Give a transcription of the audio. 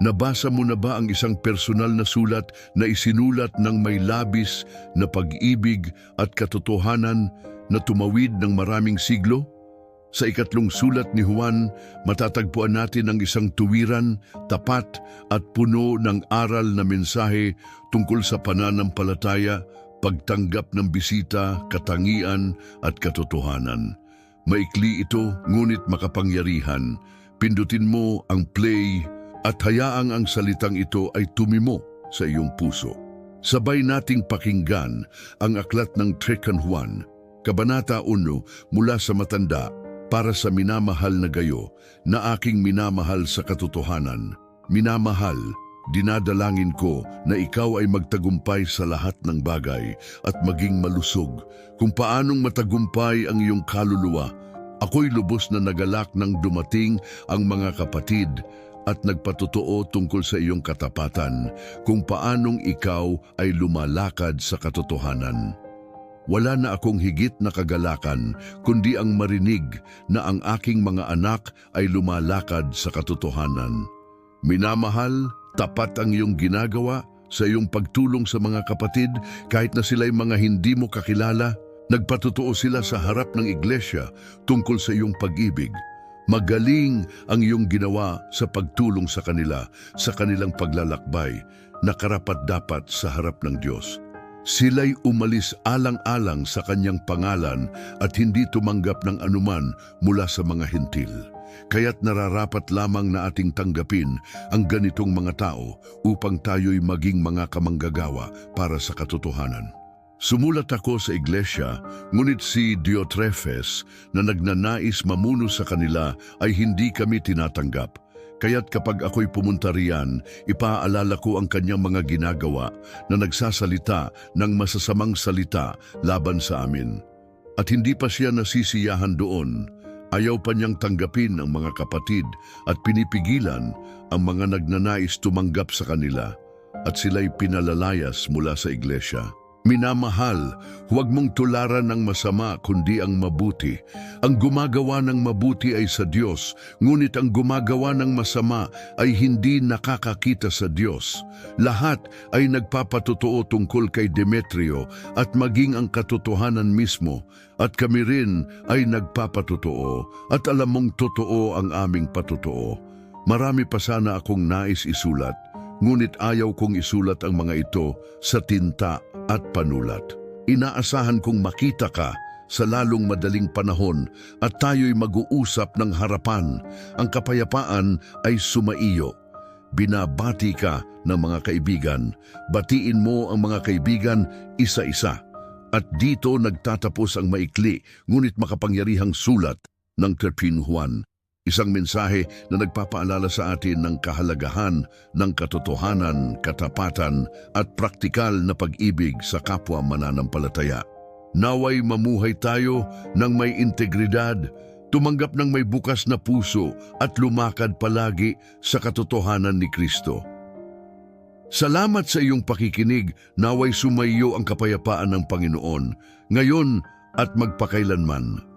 Nabasa mo na ba ang isang personal na sulat na isinulat ng may labis na pag-ibig at katotohanan na tumawid ng maraming siglo? Sa ikatlong sulat ni Juan, matatagpuan natin ang isang tuwiran, tapat at puno ng aral na mensahe tungkol sa pananampalataya, pagtanggap ng bisita, katangian at katotohanan. Maikli ito ngunit makapangyarihan. Pindutin mo ang play at hayaang ang salitang ito ay tumimo sa iyong puso. Sabay nating pakinggan ang aklat ng Trekan Juan, Kabanata 1 mula sa matanda para sa minamahal na gayo na aking minamahal sa katotohanan. Minamahal, dinadalangin ko na ikaw ay magtagumpay sa lahat ng bagay at maging malusog. Kung paanong matagumpay ang iyong kaluluwa, ako'y lubos na nagalak nang dumating ang mga kapatid at nagpatotoo tungkol sa iyong katapatan kung paanong ikaw ay lumalakad sa katotohanan. Wala na akong higit na kagalakan kundi ang marinig na ang aking mga anak ay lumalakad sa katotohanan. Minamahal, tapat ang iyong ginagawa sa iyong pagtulong sa mga kapatid kahit na sila'y mga hindi mo kakilala. Nagpatotoo sila sa harap ng iglesia tungkol sa iyong pag-ibig. Magaling ang iyong ginawa sa pagtulong sa kanila, sa kanilang paglalakbay, na karapat-dapat sa harap ng Diyos. Sila'y umalis alang-alang sa kanyang pangalan at hindi tumanggap ng anuman mula sa mga hintil. Kaya't nararapat lamang na ating tanggapin ang ganitong mga tao upang tayo'y maging mga kamanggagawa para sa katotohanan. Sumulat ako sa iglesia, ngunit si Diotrephes na nagnanais mamuno sa kanila ay hindi kami tinatanggap. Kaya't kapag ako'y pumunta riyan, ipaalala ko ang kanyang mga ginagawa na nagsasalita ng masasamang salita laban sa amin. At hindi pa siya nasisiyahan doon. Ayaw pa niyang tanggapin ang mga kapatid at pinipigilan ang mga nagnanais tumanggap sa kanila at sila'y pinalalayas mula sa iglesia. Minamahal, huwag mong tularan ng masama kundi ang mabuti. Ang gumagawa ng mabuti ay sa Diyos, ngunit ang gumagawa ng masama ay hindi nakakakita sa Diyos. Lahat ay nagpapatotoo tungkol kay Demetrio at maging ang katotohanan mismo. At kami rin ay nagpapatotoo at alam mong totoo ang aming patotoo. Marami pa sana akong nais isulat, ngunit ayaw kong isulat ang mga ito sa tinta at panulat. Inaasahan kong makita ka sa lalong madaling panahon at tayo'y mag-uusap ng harapan. Ang kapayapaan ay sumaiyo. Binabati ka ng mga kaibigan. Batiin mo ang mga kaibigan isa-isa. At dito nagtatapos ang maikli ngunit makapangyarihang sulat ng Terpin Juan. Isang mensahe na nagpapaalala sa atin ng kahalagahan ng katotohanan, katapatan at praktikal na pag-ibig sa kapwa mananampalataya. Naway mamuhay tayo ng may integridad, tumanggap ng may bukas na puso at lumakad palagi sa katotohanan ni Kristo. Salamat sa iyong pakikinig, naway sumayo ang kapayapaan ng Panginoon, ngayon at magpakailanman.